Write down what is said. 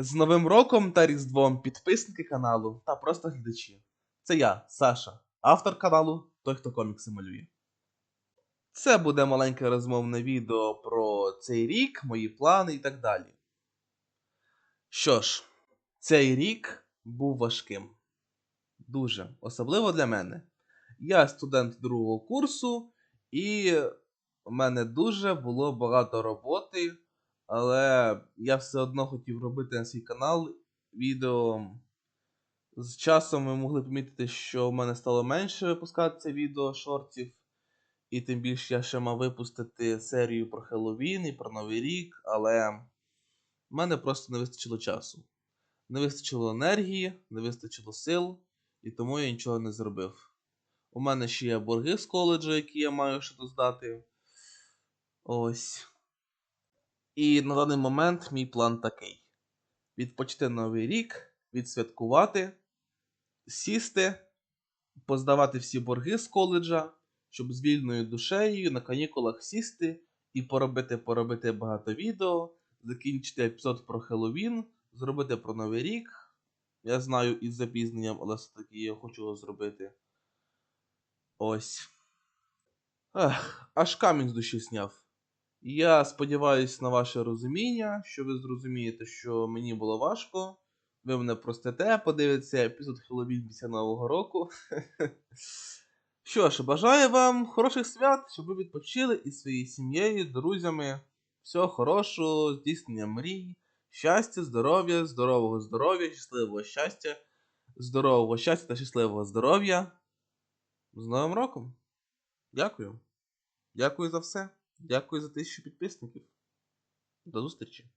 З Новим роком та Різдвом підписники каналу та просто глядачі. Це я, Саша, автор каналу Той, хто комікси малює. Це буде маленьке розмовне відео про цей рік, мої плани і так далі. Що ж, цей рік був важким. Дуже, особливо для мене. Я студент другого курсу, і у мене дуже було багато роботи, але я все одно хотів робити на свій канал відео. З часом ви могли помітити, що в мене стало менше випускатися відео шортів. І тим більше я ще мав випустити серію про Хеллоуін і про Новий рік, але в мене просто не вистачило часу. Не вистачило енергії, не вистачило сил, і тому я нічого не зробив. У мене ще є борги з коледжу, які я маю ще здати. Ось. І на даний момент мій план такий: відпочити новий рік, відсвяткувати, сісти, поздавати всі борги з коледжа, щоб з вільною душею на канікулах сісти і поробити, поробити багато відео, закінчити епізод про Хеллоуін, зробити про Новий рік. Я знаю із запізненням, але все-таки я хочу його зробити. Ось. Ех, аж камінь з душі сняв. Я сподіваюся на ваше розуміння, що ви зрозумієте, що мені було важко. Ви мене простите, подивитеся епізод Хеллоуін після Нового року. Що ж, бажаю вам хороших свят, щоб ви відпочили із своєю сім'єю, друзями. Всього хорошого, здійснення мрій, щастя, здоров'я, здорового здоров'я, щасливого щастя, здорового щастя та щасливого здоров'я. З Новим роком! Дякую. Дякую за все. Дякую за тисячу підписників. До зустрічі.